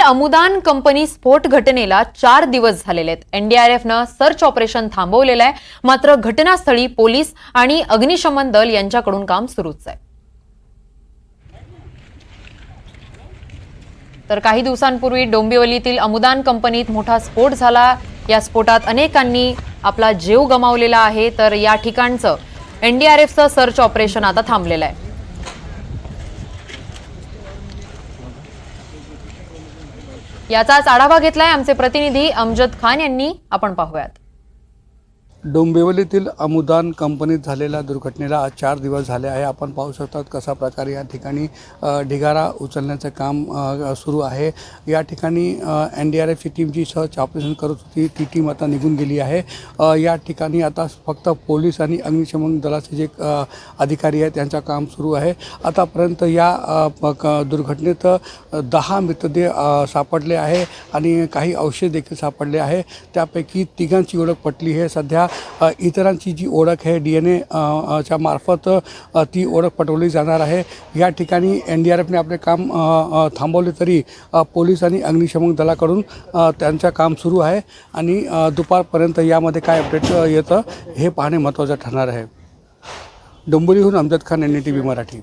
अमुदान company स्फोट घटनेला चार दिवस झालेले आहेत. एनडीआरएफनं सर्च ऑपरेशन थांबवलेलं आहे. मात्र घटनास्थळी पोलीस आणि अग्निशमन दल यांच्याकडून काम सुरूच आहे. तर काही दिवसांपूर्वी डोंबिवलीतील अमुदान कंपनीत मोठा स्फोट झाला. या स्फोटात अनेकांनी आपला जीव गमावलेला आहे. तर या ठिकाणचं एनडीआरएफचं सर्च ऑपरेशन आता थांबलेलं आहे. याचाच आढावा घेतलाय आमचे प्रतिनिधी अमजद खान यांनी. आपण पाहूयात. डोंबिवलीतील अमुदान कंपनीत झालेल्या दुर्घटनेला आज चार दिवस झाले आहे. आपण पाहू शकतात कशा प्रकारे या ठिकाणी ढिगारा उचलण्याचं काम सुरू आहे. या ठिकाणी एन डी आर एफची टीम जी सर्च ऑपरेशन करत होती ती टीम आता निघून गेली आहे. या ठिकाणी आता फक्त पोलीस आणि अग्निशमन दलाचे जे अधिकारी आहेत त्यांचं काम सुरू आहे. आतापर्यंत या प- क- दुर्घटनेत दहा मृतदेह सापडले आहे आणि काही अवशेष देखील सापडले आहे. त्यापैकी तिघांची ओळख पटली आहे. सध्या इतरांची जी ओळख आहे डी एन ए च्या मार्फत ती ओळख पटवली जाणार आहे. या ठिकाणी एन डी आर एफने आपले काम थांबवले तरी पोलीस आणि अग्निशमन दलाकडून त्यांचं काम सुरू आहे. आणि दुपारपर्यंत यामध्ये काय अपडेट येतं हे पाहणे महत्त्वाचं ठरणार आहे. डोंबिवलीहून Amjad Khan N T V Marathi.